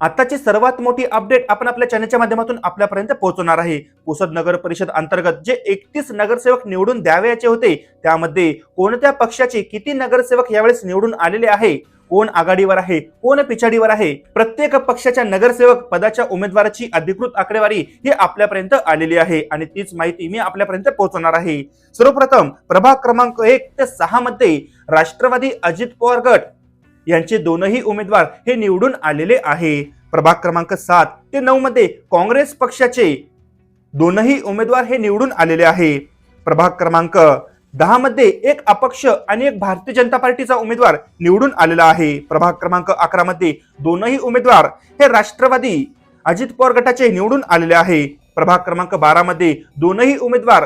आताची सर्वात मोठी अपडेट आपण आपल्या चॅनलच्या माध्यमातून आपल्यापर्यंत पोहोचवणार आहे. पुसद नगर परिषद अंतर्गत जे एकतीस नगरसेवक निवडून द्यावयाचे होते त्यामध्ये कोणत्या पक्षाचे किती नगरसेवक यावेळेस निवडून आलेले आहे? कोण आघाडीवर आहे? कोण पिछाडीवर आहे? प्रत्येक पक्षाच्या नगरसेवक पदाच्या उमेदवाराची अधिकृत आकडेवारी ही आपल्यापर्यंत आलेली आहे आणि तीच माहिती मी आपल्यापर्यंत पोहोचवणार आहे. सर्वप्रथम प्रभाग क्रमांक एक ते सहा मध्ये राष्ट्रवादी अजित पवार गट यांचे दोनही उमेदवार हे निवडून आलेले आहे. प्रभाग क्रमांक सात ते नऊ मध्ये काँग्रेस पक्षाचे दोनही उमेदवार हे निवडून आलेले आहे. प्रभाग क्रमांक दहा मध्ये एक अपक्ष आणि एक भारतीय जनता पार्टीचा उमेदवार निवडून आलेला आहे. प्रभाग क्रमांक अकरा मध्ये दोनही उमेदवार हे राष्ट्रवादी अजित पवार गटाचे निवडून आलेले आहे. प्रभाग क्रमांक बारा मध्ये दोनही उमेदवार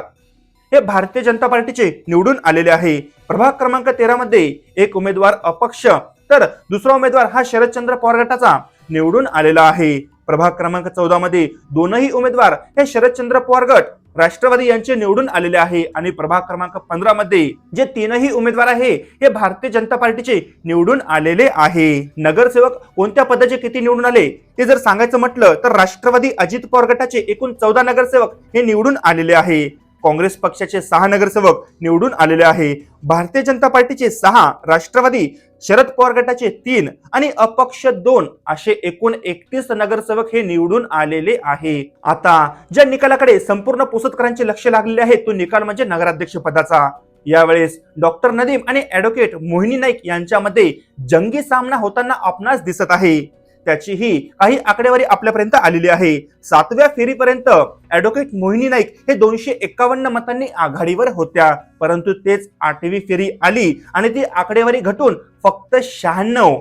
हे भारतीय जनता पार्टीचे निवडून आलेले आहे. प्रभाग क्रमांक तेरा मध्ये एक उमेदवार अपक्ष तर दुसरा उमेदवार हा शरदचंद्र पवार गटाचा. निवडून आलेला आहे. प्रभाग क्रमांक चौदा मध्ये दोनही उमेदवार हे शरदचंद्र पवार गट राष्ट्रवादी यांचे निवडून आलेले आहे. आणि प्रभाग क्रमांक पंधरा मध्ये जे तीनही उमेदवार आहे हे भारतीय जनता पार्टीचे निवडून आलेले आहे. नगरसेवक कोणत्या पदाचे किती निवडून आले ते जर सांगायचं म्हटलं तर राष्ट्रवादी अजित पवार गटाचे एकूण चौदा नगरसेवक हे निवडून आलेले आहे. काँग्रेस पक्षाचे सहा नगरसेवक निवडून आलेले आहे. भारतीय जनता पार्टीचे सहा राष्ट्रवादी शरद पवार गटाचे तीन आणि अपक्ष दोन असे एकूण एकतीस नगरसेवक हे निवडून आलेले आहे. आता ज्या निकालाकडे संपूर्ण पुसतकरांचे लक्ष लागलेले आहे तो निकाल म्हणजे नगराध्यक्ष पदाचा. यावेळेस डॉक्टर नदीम आणि ऍडव्होकेट मोहिनी नाईक यांच्यामध्ये जंगी सामना होताना आपणास दिसत आहे. त्याचीही काही आकडेवारी आपल्यापर्यंत आलेली आहे. सातव्या फेरीपर्यंत ऍडव्होकेट मोहिनी नाईक हे दोनशे एकावन्न मतांनी आघाडीवर होत्या. परंतु तेच आठवी फेरी आली आणि ती आकडेवारी घटून फक्त शहाण्णव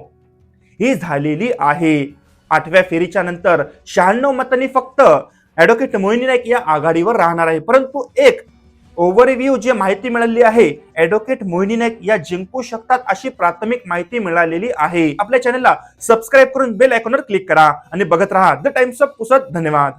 ही झालेली आहे. आठव्या फेरीच्या नंतर शहाण्णव मतांनी फक्त ऍडव्होकेट मोहिनी नाईक या आघाडीवर राहणार आहे. परंतु एक ओव्हरव्ह्यू जी माहिती मिळाली आहे ऍडव्होकेट मोहिनी नाईक या जिंकू शकतात अशी प्राथमिक माहिती मिळालेली आहे. आपल्या चॅनलला सबस्क्राईब करून बेल आयकॉनवर क्लिक करा आणि बघत राहा. द टाइम्स ऑफ पुसत धन्यवाद.